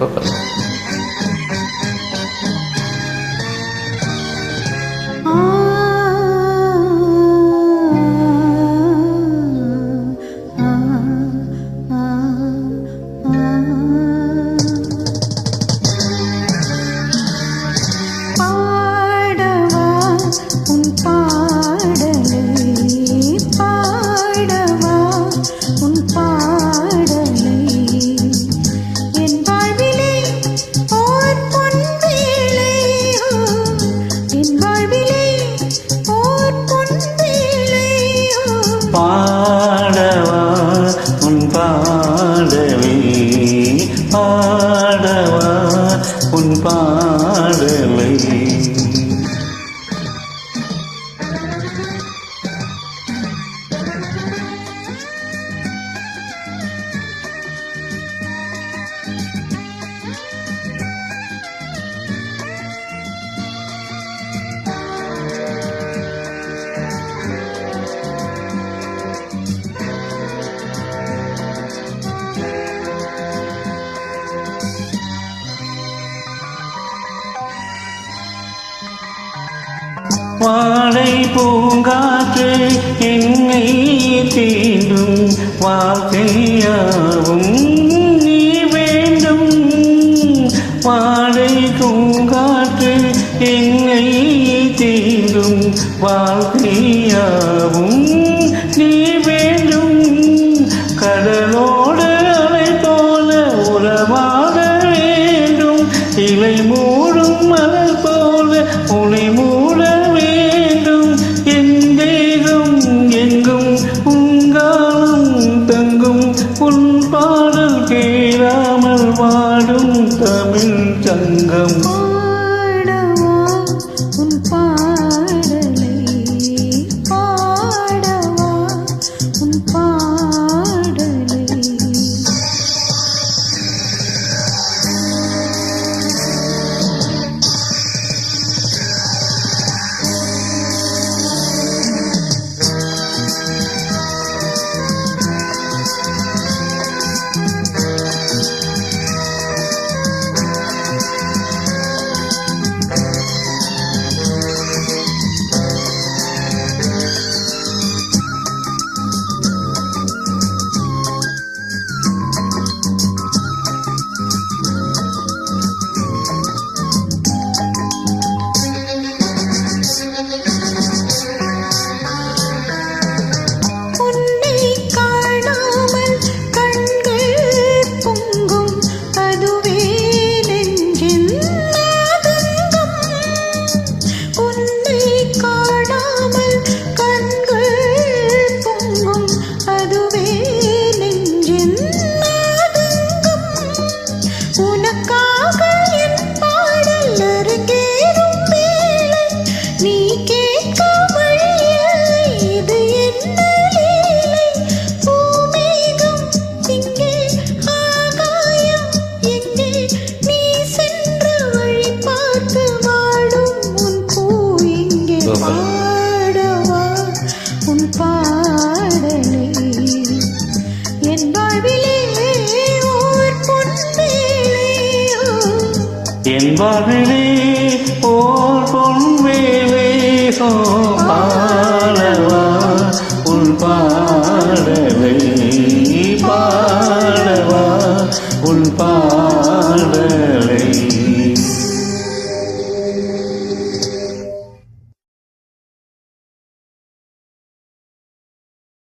Opa. பாடவா உன் பா வாழை பூங்காற்று என்னை தீண்டும் வாழ்க்கையாவும் நீ வேண்டும் வாழை பூங்காற்று என்னை தீண்டும் வாழ்க்கை உன் பாடல் கேளாமல் வாடும் தமிழ் சங்கம். நீ கேட்க வழியில்லை இது என்ன பூமேகம் இங்கே ஆகாயம் எங்கே? நீ சென்ற வழி பார்த்து வாடும் உன் பூ இங்கே சூப்பர். பாடவா? உன் பாடலை என் வாழ்விலே ஓர் பொன் என் வாழ்விலே heart.